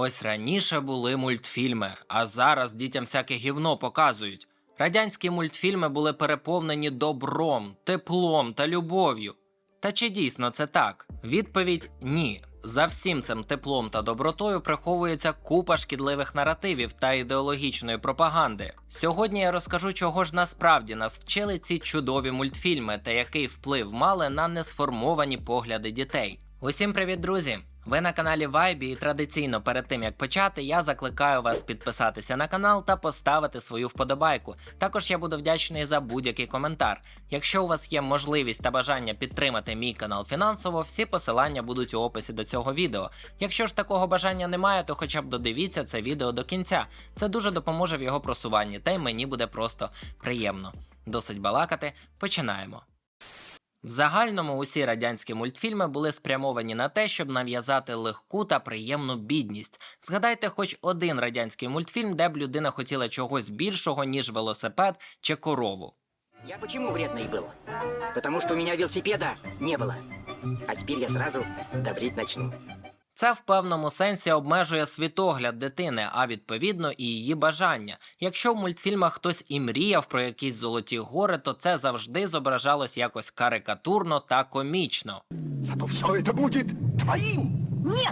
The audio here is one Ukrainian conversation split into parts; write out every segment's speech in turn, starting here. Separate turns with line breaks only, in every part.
Ось раніше були мультфільми, а зараз дітям всяке гівно показують. Радянські мультфільми були переповнені добром, теплом та любов'ю. Та чи дійсно це так? Відповідь ні. За всім цим теплом та добротою приховується купа шкідливих наративів та ідеологічної пропаганди. Сьогодні я розкажу, чого ж насправді нас вчили ці чудові мультфільми та який вплив мали на несформовані погляди дітей. Усім привіт, друзі! Ви на каналі Вайбі, і традиційно перед тим як почати, я закликаю вас підписатися на канал та поставити свою вподобайку. Також я буду вдячний за будь-який коментар. Якщо у вас є можливість та бажання підтримати мій канал фінансово, всі посилання будуть у описі до цього відео. Якщо ж такого бажання немає, то хоча б додивіться це відео до кінця. Це дуже допоможе в його просуванні, та й мені буде просто приємно. Досить балакати, починаємо. В загальному усі радянські мультфільми були спрямовані на те, щоб нав'язати легку та приємну бідність. Згадайте хоч один радянський мультфільм, де б людина хотіла чогось більшого, ніж велосипед чи корову.
Я почему вредный был? Потому что у меня велосипеда не было. А теперь я сразу добрить начну.
Це в певному сенсі обмежує світогляд дитини, а відповідно і її бажання. Якщо в мультфільмах хтось і мріяв про якісь золоті гори, то це завжди зображалось якось карикатурно та комічно.
Зато все це буде твоїм.
Ні!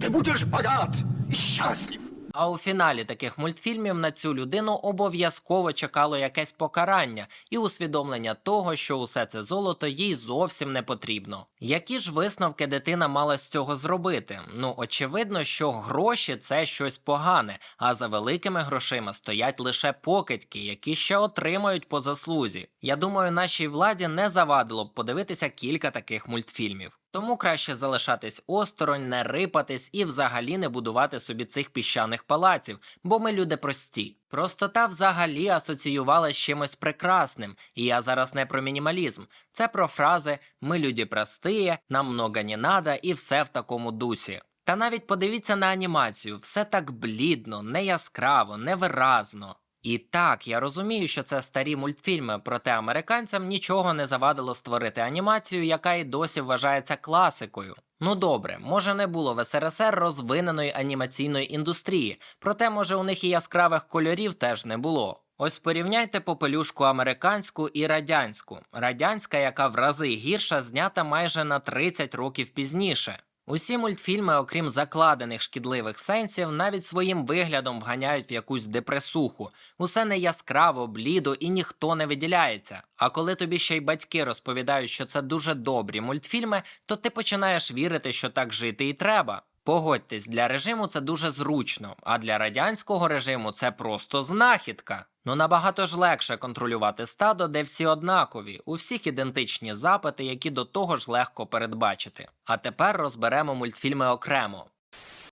Ти будеш багат і счастлив.
А у фіналі таких мультфільмів на цю людину обов'язково чекало якесь покарання і усвідомлення того, що усе це золото їй зовсім не потрібно. Які ж висновки дитина мала з цього зробити? Ну очевидно, що гроші це щось погане, а за великими грошима стоять лише покидьки, які ще отримають по заслузі. Я думаю, нашій владі не завадило б подивитися кілька таких мультфільмів. Тому краще залишатись осторонь, не рипатись і взагалі не будувати собі цих піщаних палаців, бо ми люди прості. Простота взагалі асоціювала з чимось прекрасним, і я зараз не про мінімалізм. Це про фрази «ми люди простые», «нам много не надо» і все в такому дусі. Та навіть подивіться на анімацію, все так блідно, неяскраво, невиразно. І так, я розумію, що це старі мультфільми, проте американцям нічого не завадило створити анімацію, яка і досі вважається класикою. Ну добре, може не було в СРСР розвиненої анімаційної індустрії, проте може у них і яскравих кольорів теж не було. Ось порівняйте попелюшку американську і радянську. Радянська, яка в рази гірша, знята майже на 30 років пізніше. Усі мультфільми, окрім закладених шкідливих сенсів, навіть своїм виглядом вганяють в якусь депресуху. Усе не яскраво, блідо і ніхто не виділяється. А коли тобі ще й батьки розповідають, що це дуже добрі мультфільми, то ти починаєш вірити, що так жити і треба. Погодьтесь, для режиму це дуже зручно, а для радянського режиму це просто знахідка. Ну набагато ж легше контролювати стадо, де всі однакові, у всіх ідентичні запити, які до того ж легко передбачити. А тепер розберемо мультфільми окремо.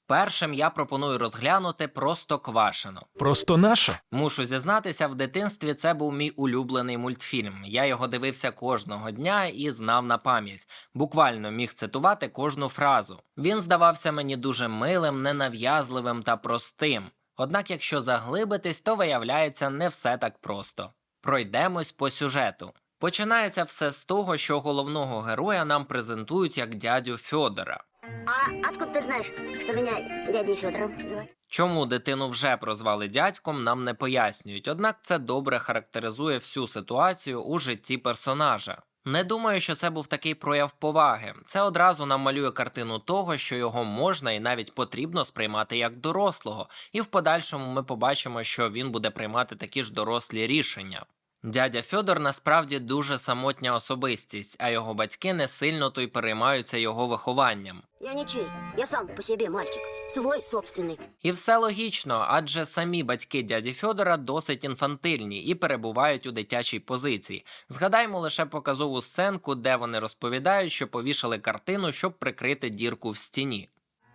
Першим я пропоную розглянути просто квашено.
Просто наше.
Мушу зізнатися, в дитинстві це був мій улюблений мультфільм. Я його дивився кожного дня і знав на пам'ять. Буквально міг цитувати кожну фразу. Він здавався мені дуже милим, ненав'язливим та простим. Однак, якщо заглибитись, то виявляється не все так просто. Пройдемось по сюжету. Починається все з того, що головного героя нам презентують як дядю Фьодора.
А откуда ты знаешь, что меня дядей Федором зовут?
Чому дитину вже прозвали дядьком, нам не пояснюють, однак це добре характеризує всю ситуацію у житті персонажа. Не думаю, що це був такий прояв поваги. Це одразу нам малює картину того, що його можна і навіть потрібно сприймати як дорослого, і в подальшому ми побачимо, що він буде приймати такі ж дорослі рішення. Дядя Фьодор насправді дуже самотня особистість, а його батьки не сильно то й переймаються його вихованням.
Я ничей, я сам по себе мальчик, свой собственный.
І все логічно, адже самі батьки дяді Фьодора досить інфантильні і перебувають у дитячій позиції. Згадаймо лише показову сценку, де вони розповідають, що повішали картину, щоб прикрити дірку в стіні.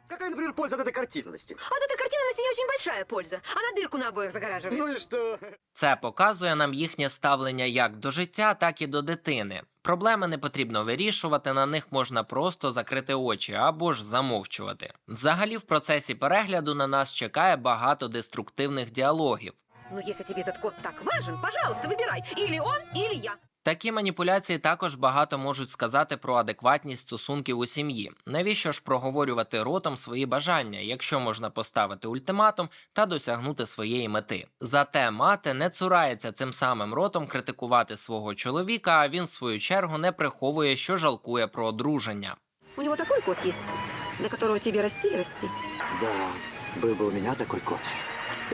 Какая, например, польза от этой картинности?
От этой картины на стене очень большая польза. Она дырку на обоих загораживает.
Ну и что?
Це показує нам їхнє ставлення як до життя, так і до дитини. Проблеми не потрібно вирішувати, на них можна просто закрити очі або ж замовчувати. Взагалі, в процесі перегляду на нас чекає багато деструктивних діалогів.
Но если тебе этот кот так важен, пожалуйста, выбирай. Или он, или я.
Такі маніпуляції також багато можуть сказати про адекватність стосунків у сім'ї. Навіщо ж проговорювати ротом свої бажання, якщо можна поставити ультиматум та досягнути своєї мети? Зате мати не цурається цим самим ротом критикувати свого чоловіка, а він, в свою чергу, не приховує, що жалкує про одруження.
У него такой кот есть, до которого тебе расти и расти.
Да, был бы у меня такой кот.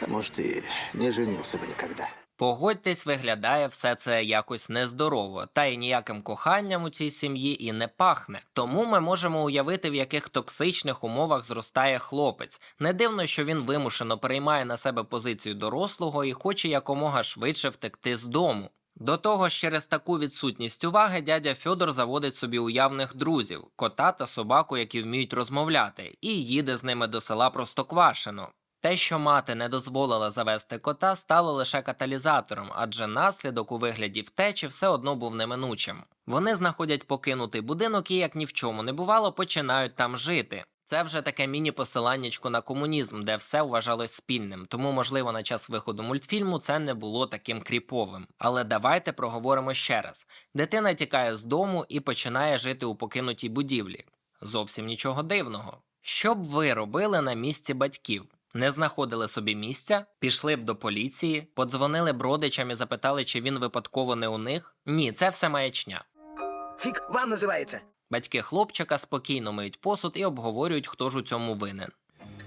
Я, может, и не женился бы никогда.
Погодьтесь, виглядає все це якось нездорово, та й ніяким коханням у цій сім'ї і не пахне. Тому ми можемо уявити, в яких токсичних умовах зростає хлопець. Не дивно, що він вимушено переймає на себе позицію дорослого і хоче якомога швидше втекти з дому. До того ж, через таку відсутність уваги дядя Фьодор заводить собі уявних друзів, кота та собаку, які вміють розмовляти, і їде з ними до села Простоквашино. Те, що мати не дозволила завести кота, стало лише каталізатором, адже наслідок у вигляді втечі все одно був неминучим. Вони знаходять покинутий будинок і, як ні в чому не бувало, починають там жити. Це вже таке міні-посиланнячко на комунізм, де все вважалось спільним, тому, можливо, на час виходу мультфільму це не було таким кріповим. Але давайте проговоримо ще раз: дитина тікає з дому і починає жити у покинутій будівлі. Зовсім нічого дивного. Що б ви робили на місці батьків? Не знаходили собі місця, пішли б до поліції, подзвонили б родичам і запитали, чи він випадково не у них? Ні, це все маячня.
Фиг вам называется.
Батьки хлопчика спокійно миють посуд і обговорюють, хто ж у цьому винен.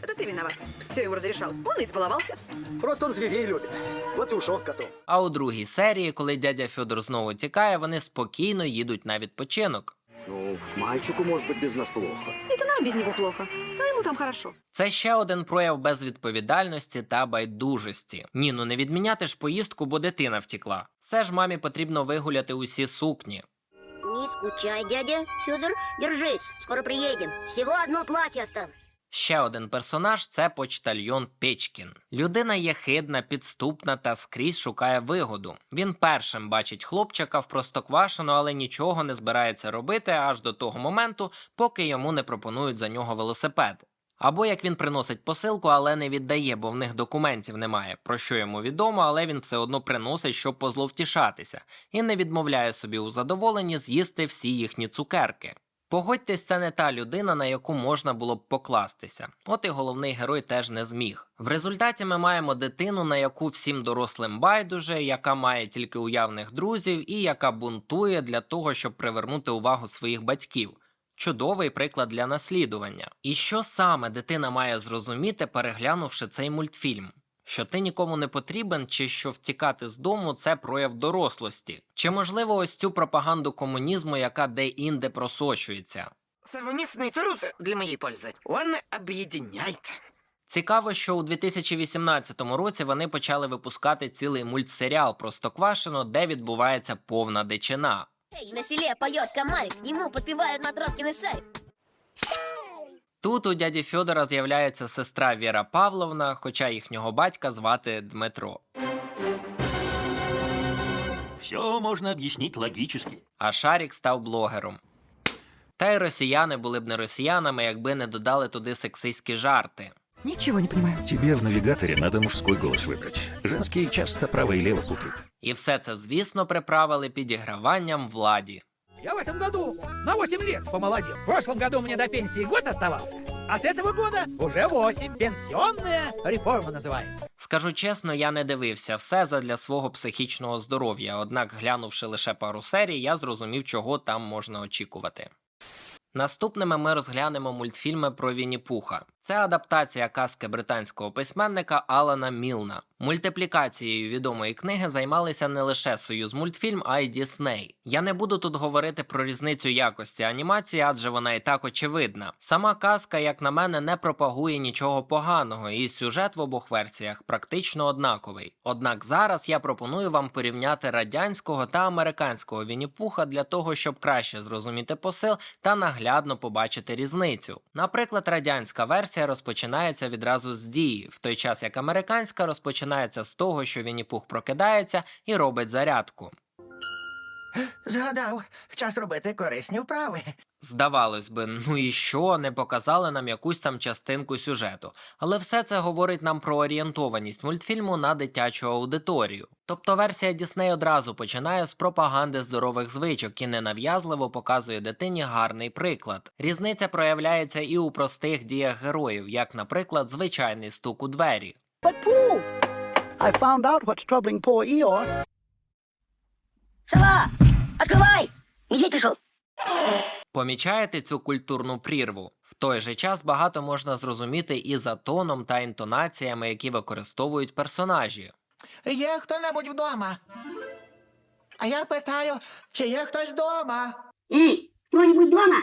Это ты виноват. Все ему разрешал. Он и избаловался.
Просто он зверей любит. Вот и ушел с котом.
А у другій серії, коли дядя Фьодор знову тікає, вони спокійно їдуть на відпочинок.
Ну, мальчику, может быть, без нас плохо.
Это нам без него плохо, а ему там хорошо.
Це ще один прояв безвідповідальності та байдужості. Ні, ну не відміняти ж поїздку, бо дитина втікла. Це ж мамі потрібно вигуляти усі сукні.
Не скучай, дядя Федор. Держись, скоро приедем. Всего одно платье осталось.
Ще один персонаж це почтальйон Печкін. Людина єхидна, підступна та скрізь шукає вигоду. Він першим бачить хлопчика в простоквашино, але нічого не збирається робити аж до того моменту, поки йому не пропонують за нього велосипед. Або як він приносить посилку, але не віддає, бо в них документів немає, про що йому відомо, але він все одно приносить, щоб позловтішатися, і не відмовляє собі у задоволенні з'їсти всі їхні цукерки. Погодьтесь, це не та людина, на яку можна було б покластися. От і головний герой теж не зміг. В результаті ми маємо дитину, на яку всім дорослим байдуже, яка має тільки уявних друзів і яка бунтує для того, щоб привернути увагу своїх батьків. Чудовий приклад для наслідування. І що саме дитина має зрозуміти, переглянувши цей мультфільм? Що ти нікому не потрібен, чи що втікати з дому це прояв дорослості? Чи можливо ось цю пропаганду комунізму, яка де-інде просочується?
Совместный труд для моей пользы. Он объединяет.
Цікаво, що у 2018 році вони почали випускати цілий мультсеріал про Стоквашино, де відбувається повна дичина.
Эй, на селе поет комарик, ему подпевают Матроскин шарик.
Тут у дяді Фьодора з'являється сестра Віра Павловна, хоча їхнього батька звати Дмитро.
Все можно объяснить логически.
а Шарік став блогером. Та й росіяни були б не росіянами, якби не додали туди сексистські жарти.
Ничего не понимаю.
Тебе в навигаторе надо мужской голос выбрать. Женский часто право и лево путают.
І все це, звісно, приправили підіграванням владі.
Я в этом году на 8 лет помолодел. В прошлом году мне до пенсии год оставался, а с этого года уже 8. Пенсионная реформа называется.
Скажу чесно, я не дивився все задля свого психічного здоров'я, однак, глянувши лише пару серій, я зрозумів, чого там можна очікувати. Наступними ми розглянемо мультфільми про Вінні-Пуха. Це адаптація казки британського письменника Алана Мілна. Мультиплікацією відомої книги займалися не лише Союз мультфільм, а й Дісней. Я не буду тут говорити про різницю якості анімації, адже вона і так очевидна. Сама казка, як на мене, не пропагує нічого поганого, і сюжет в обох версіях практично однаковий. Однак зараз я пропоную вам порівняти радянського та американського Вінні-Пуха для того, щоб краще зрозуміти посил та наглядно побачити різницю. Наприклад, радянська версія розпочинається відразу з дії, в той час як американська розпочинається з того, що Вінні-Пух прокидається і робить зарядку.
Згадав, час робити корисні вправи.
Здавалось би, ну і що, не показали нам якусь там частинку сюжету. Але все це говорить нам про орієнтованість мультфільму на дитячу аудиторію. Тобто версія Дісней одразу починає з пропаганди здорових звичок і ненав'язливо показує дитині гарний приклад. Різниця проявляється і у простих діях героїв, як, наприклад, звичайний стук у двері.
But Pooh, I found out what's troubling poor Eeyore.
Сова, открывай! Медведь пришел.
Помічаєте цю культурну прірву? В той же час багато можна зрозуміти і за тоном та інтонаціями, які використовують персонажі.
Є хто-небудь вдома? А я питаю, чи є хтось вдома?
Эй, кто-нибудь дома?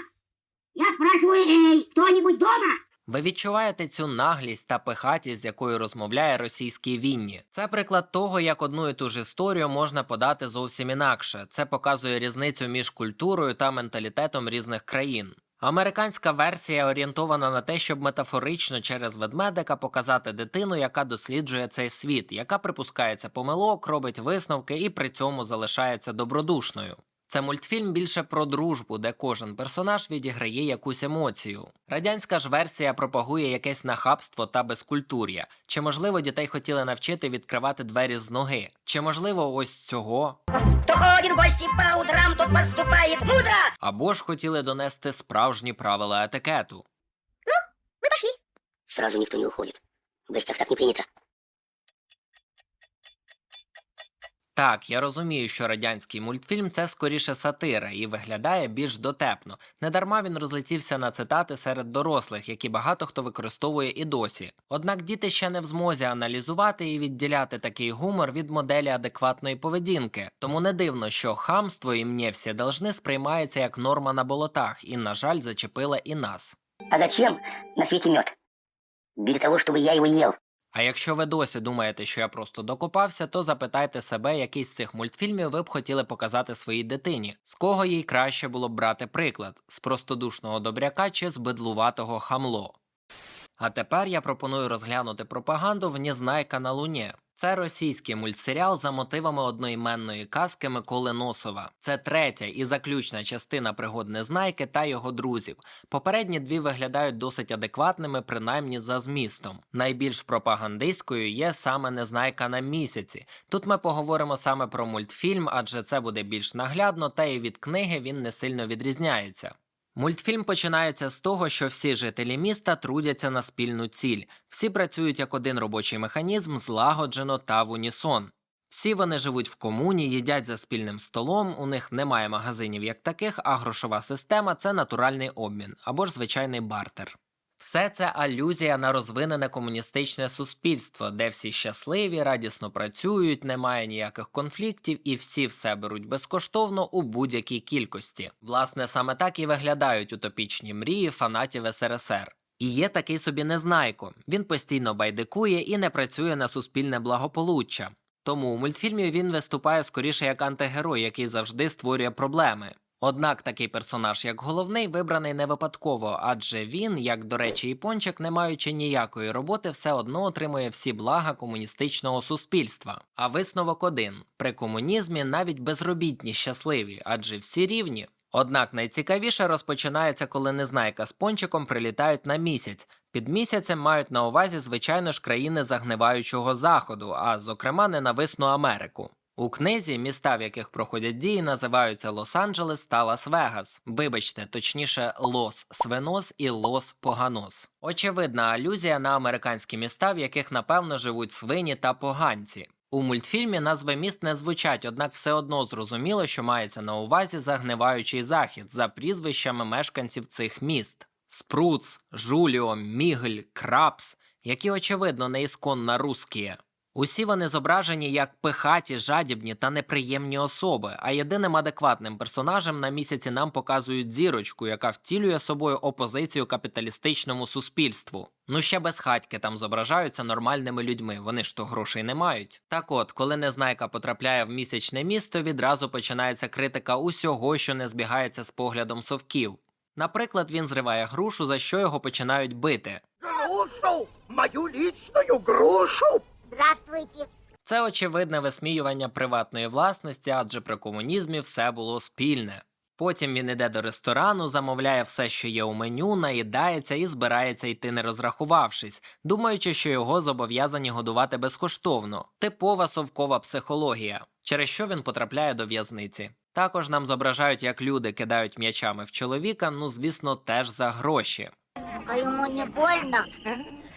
Я спрашиваю, эй, кто-нибудь дома?
Ви відчуваєте цю наглість та пихатість, з якою розмовляє російський Вінні. Це приклад того, як одну і ту ж історію можна подати зовсім інакше. Це показує різницю між культурою та менталітетом різних країн. Американська версія орієнтована на те, щоб метафорично через ведмедика показати дитину, яка досліджує цей світ, яка припускається помилок, робить висновки і при цьому залишається добродушною. Це мультфільм більше про дружбу, де кожен персонаж відіграє якусь емоцію. Радянська ж версія пропагує якесь нахабство та безкультур'я. Чи можливо дітей хотіли навчити відкривати двері з ноги? Чи можливо ось цього?
В гости по утрам, тот поступает мудро.
Або ж хотіли донести справжні правила етикету.
Мы пошли. Сразу никто не уходит. В гостях так не принято.
Так, я розумію, що радянський мультфільм це скоріше сатира і виглядає більш дотепно. Недарма він розлетівся на цитати серед дорослих, які багато хто використовує і досі. Однак діти ще не в змозі аналізувати і відділяти такий гумор від моделі адекватної поведінки. Тому не дивно, що хамство і «мне всі должны сприймається як норма на болотах, і, на жаль, зачепила і нас.
А зачем на свете мед? Для того, чтобы я его ел.
А якщо ви досі думаєте, що я просто докопався, то запитайте себе, який з цих мультфільмів ви б хотіли показати своїй дитині, з кого їй краще було б брати приклад з простодушного добряка чи з бедлуватого хамло. А тепер я пропоную розглянути пропаганду в «Незнайка на Луні. Це російський мультсеріал за мотивами одноіменної казки Миколи Носова. Це третя і заключна частина пригод Незнайки та його друзів. Попередні дві виглядають досить адекватними, принаймні за змістом. Найбільш пропагандистською є саме Незнайка на місяці. Тут ми поговоримо саме про мультфільм, адже це буде більш наглядно, та і від книги він не сильно відрізняється. Мультфільм починається з того, що всі жителі міста трудяться на спільну ціль, всі працюють як один робочий механізм, злагоджено та в унісон. Всі вони живуть в комуні, їдять за спільним столом, у них немає магазинів як таких, а грошова система це натуральний обмін або ж звичайний бартер. Все це алюзія на розвинене комуністичне суспільство, де всі щасливі, радісно працюють, немає ніяких конфліктів і всі все беруть безкоштовно у будь-якій кількості. Власне, саме так і виглядають утопічні мрії фанатів СРСР. І є такий собі незнайко. Він постійно байдикує і не працює на суспільне благополуччя. Тому у мультфільмі він виступає скоріше як антигерой, який завжди створює проблеми. Однак такий персонаж, як головний, вибраний не випадково, адже він, як до речі, і пончик, не маючи ніякої роботи, все одно отримує всі блага комуністичного суспільства. А висновок один: при комунізмі навіть безробітні щасливі, адже всі рівні. Однак найцікавіше розпочинається, коли незнайка з пончиком прилітають на місяць. Під місяцем мають на увазі, звичайно ж, країни загниваючого заходу, а зокрема ненависну Америку. У книзі міста, в яких проходять дії, називаються Лос-Анджелес та Лас-Вегас. Вибачте, точніше, Лос Свенос і Лос Поганос. Очевидна алюзія на американські міста, в яких напевно живуть свині та поганці. У мультфільмі назви міст не звучать, однак все одно зрозуміло, що мається на увазі загниваючий захід за прізвищами мешканців цих міст: Спруц, Жуліо, Мігель, Крапс, які очевидно не ісконно русські. Усі вони зображені як пихаті, жадібні та неприємні особи, а єдиним адекватним персонажем на місяці нам показують зірочку, яка втілює собою опозицію капіталістичному суспільству. Ну ще без хатьки там зображаються нормальними людьми, вони ж то грошей не мають. Так от, коли незнайка потрапляє в місячне місто, відразу починається критика усього, що не збігається з поглядом совків. Наприклад, він зриває грушу, за що його починають бити.
Грушу! Мою личную грушу!
Здравствуйте.
Це очевидне висміювання приватної власності, адже при комунізмі все було спільне. Потім він іде до ресторану, замовляє все, що є у меню, наїдається і збирається йти не розрахувавшись, думаючи, що його зобов'язані годувати безкоштовно. Типова совкова психологія, через що він потрапляє до в'язниці. Також нам зображають, як люди кидають м'ячами в чоловіка, ну звісно, теж за гроші.
А ему не больно?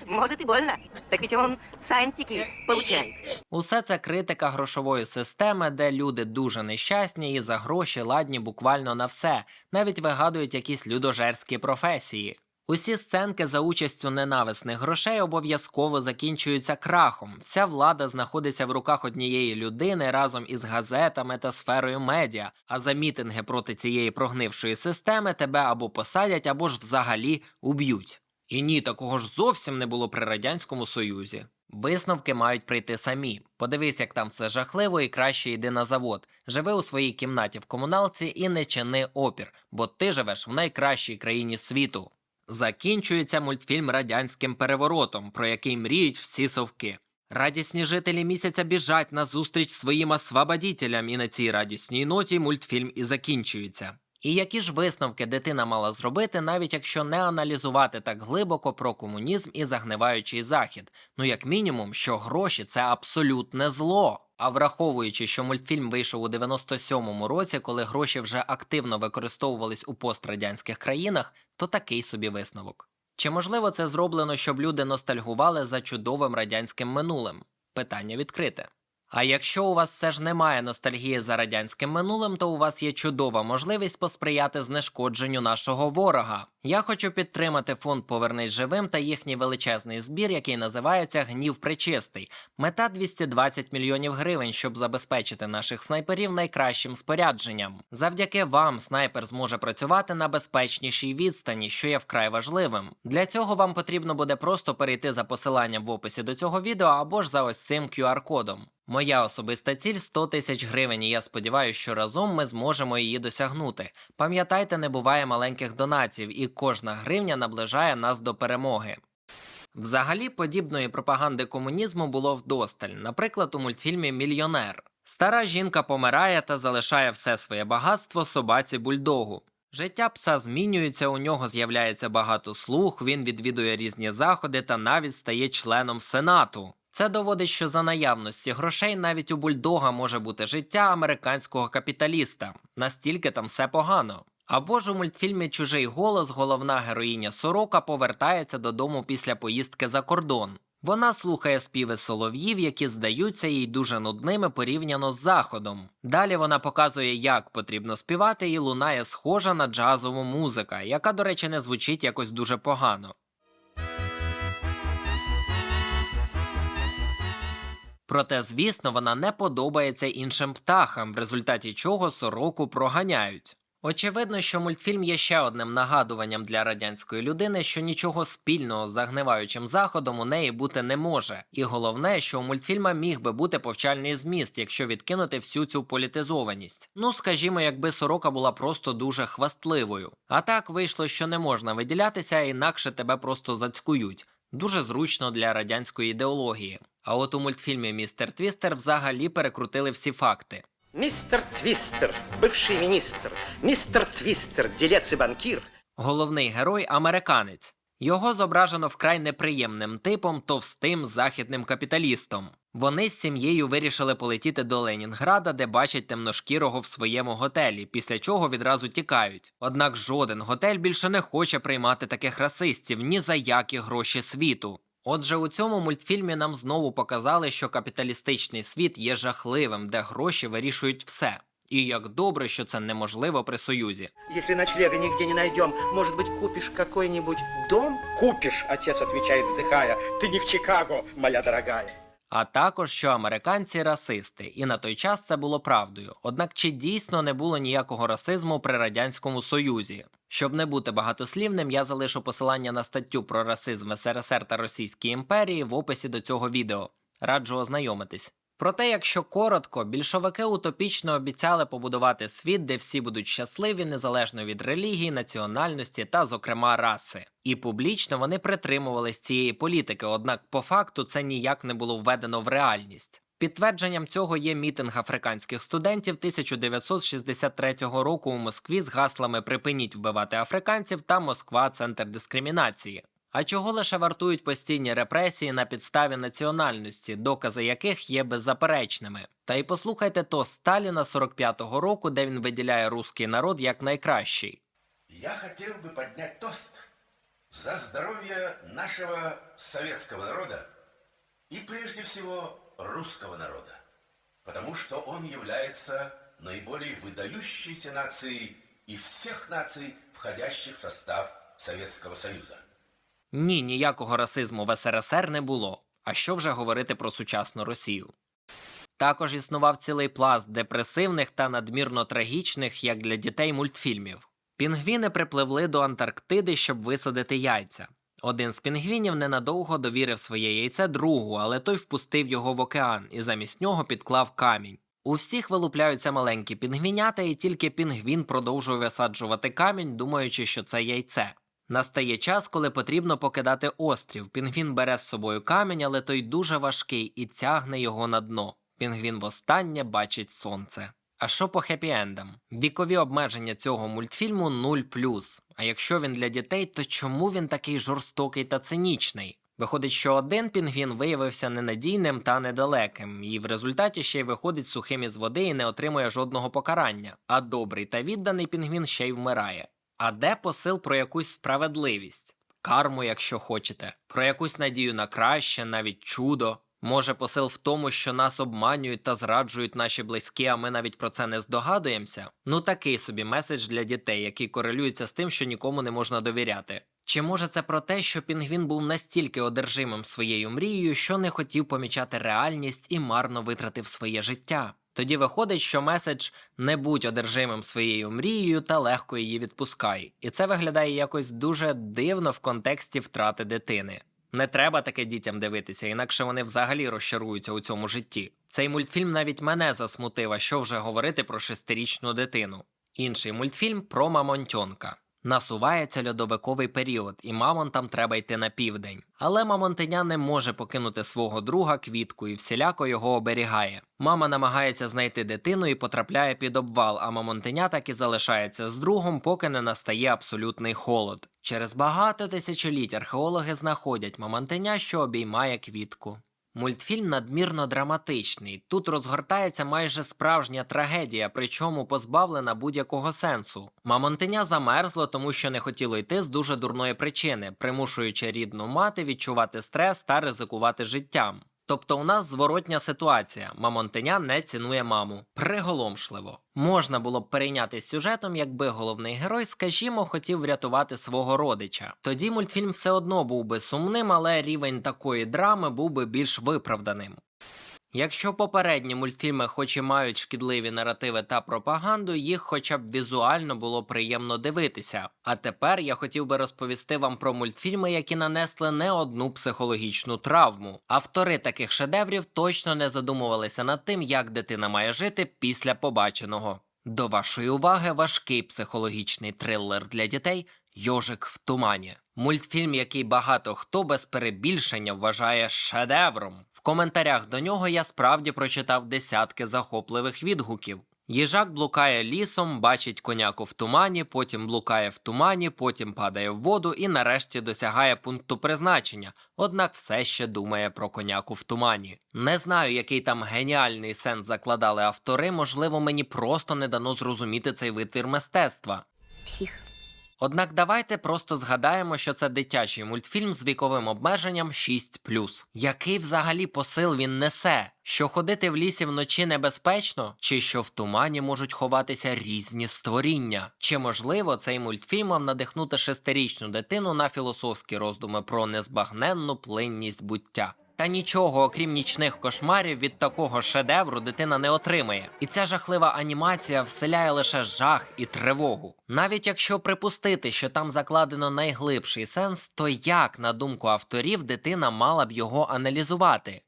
Может и больно. Так ведь он сантики получает.
Усе це критика грошової системи, де люди дуже нещасні і за гроші ладні буквально на все, навіть вигадують якісь людожерські професії. Усі сценки за участю ненависних грошей обов'язково закінчуються крахом. Вся влада знаходиться в руках однієї людини разом із газетами та сферою медіа. А за мітинги проти цієї прогнившої системи тебе або посадять, або ж взагалі уб'ють. І ні, такого ж зовсім не було при радянському союзі. Висновки мають прийти самі. Подивись, як там все жахливо, і краще йди на завод. Живи у своїй кімнаті в комуналці і не чини опір, бо ти живеш в найкращій країні світу. Закінчується мультфільм радянським переворотом, про який мріють всі совки. Радісні жителі місяця біжать на зустріч своїм освободітелям, і на цій радісній ноті мультфільм і закінчується. І які ж висновки дитина мала зробити, навіть якщо не аналізувати так глибоко про комунізм і загниваючий захід? Ну, як мінімум, що гроші це абсолютне зло. А враховуючи, що мультфільм вийшов у 97-му році, коли гроші вже активно використовувались у пострадянських країнах, то такий собі висновок. Чи можливо це зроблено, щоб люди ностальгували за чудовим радянським минулим? Питання відкрите. А якщо у вас все ж немає ностальгії за радянським минулим, то у вас є чудова можливість посприяти знешкодженню нашого ворога. Я хочу підтримати фонд Повернись живим та їхній величезний збір, який називається Гнів Пречистий. Мета 220 мільйонів гривень, щоб забезпечити наших снайперів найкращим спорядженням. Завдяки вам снайпер зможе працювати на безпечнішій відстані, що є вкрай важливим. Для цього вам потрібно буде просто перейти за посиланням в описі до цього відео або ж за ось цим QR-кодом. Моя особиста ціль 100 тисяч гривень, і я сподіваюся, що разом ми зможемо її досягнути. Пам'ятайте, не буває маленьких донатів, і кожна гривня наближає нас до перемоги. Взагалі, подібної пропаганди комунізму було вдосталь, наприклад, у мультфільмі Мільйонер. Стара жінка помирає та залишає все своє багатство собаці бульдогу. Життя пса змінюється, у нього з'являється багато слуг, він відвідує різні заходи та навіть стає членом сенату. Це доводить, що за наявності грошей навіть у бульдога може бути життя американського капіталіста. Настільки там все погано. Або ж у мультфільмі Чужий голос головна героїня Сорока повертається додому після поїздки за кордон. Вона слухає співи солов'їв, які здаються їй дуже нудними порівняно з заходом. Далі вона показує, як потрібно співати, і лунає схожа на джазову музика, яка, до речі, не звучить якось дуже погано. Проте, звісно, вона не подобається іншим птахам, в результаті чого сороку проганяють. Очевидно, що мультфільм є ще одним нагадуванням для радянської людини, що нічого спільного з загниваючим заходом у неї бути не може. І головне, що у мультфільма міг би бути повчальний зміст, якщо відкинути всю цю політизованість. Ну, скажімо, якби сорока була просто дуже хвастливою. А так вийшло, що не можна виділятися, інакше тебе просто зацькують. Дуже зручно для радянської ідеології. А от у мультфільмі Містер Твістер взагалі перекрутили всі факти.
Мистер Твистер, бывший министр, мистер Твистер, делец и банкир.
Головний герой американець. Його зображено вкрай неприємним типом, товстим західним капіталістом. Вони з сім'єю вирішили полетіти до Ленінграда, де бачать темношкірого в своєму готелі, після чого відразу тікають. Однак жоден готель більше не хоче приймати таких расистів ні за які гроші світу. Отже, у цьому мультфільмі нам знову показали, що капіталістичний світ є жахливим, де гроші вирішують все. І як добре, що це неможливо при союзі.
Если ночлега нигде не найдем, может быть, купишь какой-нибудь дом? Купишь, отец отвечает, вздыхая. Ты не в Чикаго, моя дорогая.
А також що американці расисти, і на той час це було правдою. Однак чи дійсно не було ніякого расизму при радянському союзі? Щоб не бути багатослівним, я залишу посилання на статтю про расизм СРСР та Російській імперії в описі до цього відео. Раджу ознайомитись. Проте, якщо коротко, більшовики утопічно обіцяли побудувати світ, де всі будуть щасливі незалежно від релігії, національності та, зокрема, раси. І публічно вони притримувались цієї політики, однак по факту це ніяк не було введено в реальність. Підтвердженням цього є мітинг африканських студентів 1963 року у Москві з гаслами Припиніть вбивати африканців та Москва центр дискримінації. А чого лише вартують постійні репресії на підставі національності, докази яких є беззаперечними. Та й послухайте то Сталіна 45-го року, де він виділяє русський народ як найкращий.
Я хотел бы поднять тост за здоровье нашего советского народа и прежде всего русского народа, потому что он является наиболее выдающейся нацией из всех наций, входящих в состав Советского Союза.
Ні, ніякого расизму в СРСР не було. А що вже говорити про сучасну Росію? Також існував цілий пласт депресивних та надмірно трагічних, як для дітей, мультфільмів. Пінгвіни припливли до Антарктиди, щоб висадити яйця. Один з пінгвінів ненадовго довірив своє яйце другу, але той впустив його в океан і замість нього підклав камінь. У всіх вилупляються маленькі пінгвінята, і тільки пінгвін продовжує висаджувати камінь, думаючи, що це яйце. Настає час, коли потрібно покидати острів. Пінгвін бере з собою камінь, але той дуже важкий і тягне його на дно. Пінгвін востаннє бачить сонце. А що по хеппі-ендам? Вікові обмеження цього мультфільму 0+. А якщо він для дітей, то чому він такий жорстокий та цинічний? Виходить, що один пінгвін виявився ненадійним та недалеким, і в результаті ще й виходить сухим із води і не отримує жодного покарання. А добрий та відданий пінгвін ще й вмирає. А де посил про якусь справедливість? Карму, якщо хочете, про якусь надію на краще, навіть чудо. Може, посил в тому, що нас обманюють та зраджують наші близькі, а ми навіть про це не здогадуємося? Ну такий собі меседж для дітей, який корелюється з тим, що нікому не можна довіряти. Чи може це про те, що Пінгвін був настільки одержимим своєю мрією, що не хотів помічати реальність і марно витратив своє життя? Тоді виходить, що меседж не будь одержимим своєю мрією та легко її відпускай. І це виглядає якось дуже дивно в контексті втрати дитини. Не треба таке дітям дивитися, інакше вони взагалі розчаруються у цьому житті. Цей мультфільм навіть мене засмутив, а що вже говорити про шестирічну дитину. Інший мультфільм про мамонтьонка. Насувається льодовиковий період, і мамонтам треба йти на південь. Але мамонтеня не може покинути свого друга квітку і всіляко його оберігає. Мама намагається знайти дитину і потрапляє під обвал, а мамонтеня так і залишається з другом, поки не настає абсолютний холод. Через багато тисячоліть археологи знаходять мамонтеня, що обіймає квітку. Мультфільм надмірно драматичний. Тут розгортається майже справжня трагедія, причому позбавлена будь-якого сенсу. Мамонтеня замерзло, тому що не хотіло йти з дуже дурної причини, примушуючи рідну мати відчувати стрес та ризикувати життям. Тобто у нас зворотня ситуація. Мамонтеня не цінує маму. Приголомшливо. Можна було б перейняти сюжетом, якби головний герой, скажімо, хотів врятувати свого родича. Тоді мультфільм все одно був би сумним, але рівень такої драми був би більш виправданим. Якщо попередні мультфільми, хоч і мають шкідливі наративи та пропаганду, їх хоча б візуально було приємно дивитися. А тепер я хотів би розповісти вам про мультфільми, які нанесли не одну психологічну травму. Автори таких шедеврів точно не задумувалися над тим, як дитина має жити після побаченого. До вашої уваги важкий психологічний трилер для дітей Йожик в тумані. Мультфільм, який багато хто без перебільшення вважає шедевром. Коментарях до нього я справді прочитав десятки захопливих відгуків. Їжак блукає лісом, бачить коняку в тумані, потім блукає в тумані, потім падає в воду і нарешті досягає пункту призначення, однак все ще думає про коняку в тумані. Не знаю, який там геніальний сенс закладали автори, можливо, мені просто не дано зрозуміти цей витвір мистецтва.
Псих.
Однак давайте просто згадаємо, що це дитячий мультфільм з віковим обмеженням 6+. Який взагалі посил він несе? Що ходити в лісі вночі небезпечно, чи що в тумані можуть ховатися різні створіння? Чи можливо цей мультфільм мав надихнути шестирічну дитину на філософські роздуми про незбагненну плинність буття? Та нічого, окрім нічних кошмарів, від такого шедевру дитина не отримає. І ця жахлива анімація вселяє лише жах і тривогу. Навіть якщо припустити, що там закладено найглибший сенс, то як, на думку авторів, дитина мала б його аналізувати?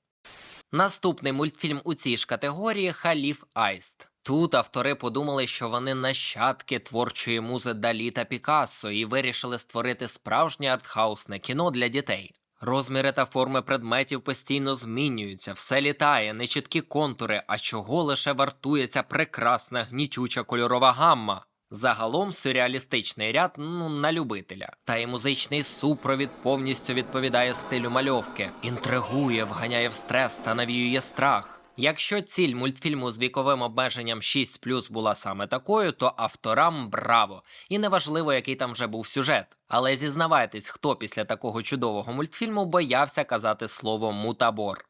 Наступний мультфільм у цій ж категорії Халіф Айст. Тут автори подумали, що вони нащадки творчої музи Далі та Пікассо і вирішили створити справжнє артхаусне кіно для дітей. Розміри та форми предметів постійно змінюються, все літає, нечіткі контури, а чого лише вартується прекрасна гнітюча кольорова гамма. Загалом сюрреалістичний ряд ну на любителя. Та й музичний супровід повністю відповідає стилю мальовки, інтригує, вганяє в стрес та навіює страх. Якщо ціль мультфільму з віковим обмеженням 6 була саме такою, то авторам браво! І неважливо, який там вже був сюжет. Але зізнавайтесь, хто після такого чудового мультфільму боявся казати слово мутабор.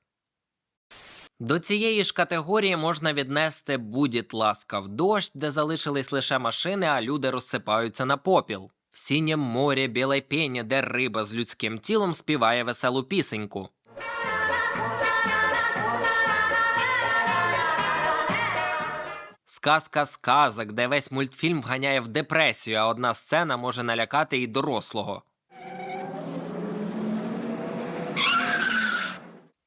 До цієї ж категорії можна віднести будь ласкав дощ, де залишились лише машини, а люди розсипаються на попіл. В синім морі білій пені, де риба з людським тілом співає веселу пісеньку. Сказка сказок, де весь мультфільм вганяє в депресію, а одна сцена може налякати і дорослого.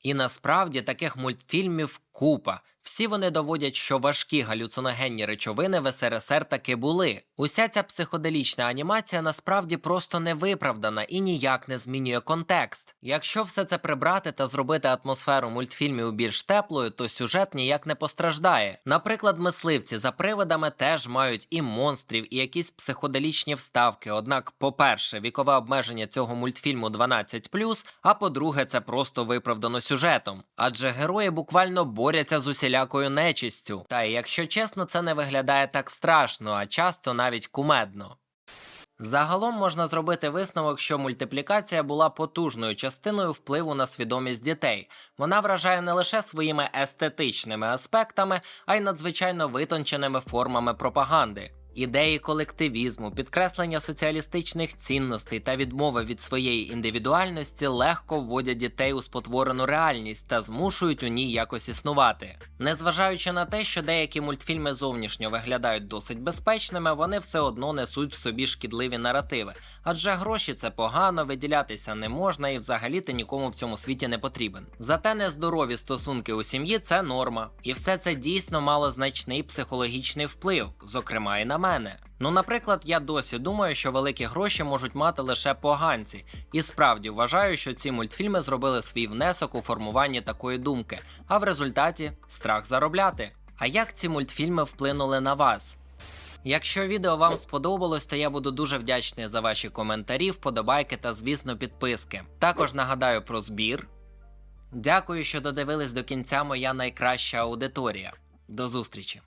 І насправді таких мультфільмів купа. Всі вони доводять, що важкі галюциногенні речовини в СРСР таки були. Уся ця психоделічна анімація насправді просто не виправдана і ніяк не змінює контекст. Якщо все це прибрати та зробити атмосферу мультфільмів більш теплою, то сюжет ніяк не постраждає. Наприклад, мисливці за привидами теж мають і монстрів, і якісь психоделічні вставки. Однак, по-перше, вікове обмеження цього мультфільму 12+, а по-друге, це просто виправдано сюжетом. Адже герої буквально борються з усілякою нечистю. Та якщо чесно, це не виглядає так страшно, а часто навіть кумедно. Загалом можна зробити висновок, що мультиплікація була потужною частиною впливу на свідомість дітей. Вона вражає не лише своїми естетичними аспектами, а й надзвичайно витонченими формами пропаганди. Ідеї колективізму, підкреслення соціалістичних цінностей та відмови від своєї індивідуальності легко вводять дітей у спотворену реальність та змушують у ній якось існувати. Незважаючи на те, що деякі мультфільми зовнішньо виглядають досить безпечними, вони все одно несуть в собі шкідливі наративи. Адже гроші це погано, виділятися не можна і взагалі ти нікому в цьому світі не потрібен. Зате нездорові стосунки у сім'ї це норма. І все це дійсно мало значний психологічний вплив, зокрема і на мене. Ну, наприклад, я досі думаю, що великі гроші можуть мати лише поганці, і справді вважаю, що ці мультфільми зробили свій внесок у формуванні такої думки, а в результаті страх заробляти. А як ці мультфільми вплинули на вас? Якщо відео вам сподобалось, то я буду дуже вдячний за ваші коментарі, вподобайки та, звісно, підписки. Також нагадаю про збір. Дякую, що додивились до кінця моя найкраща аудиторія. До зустрічі!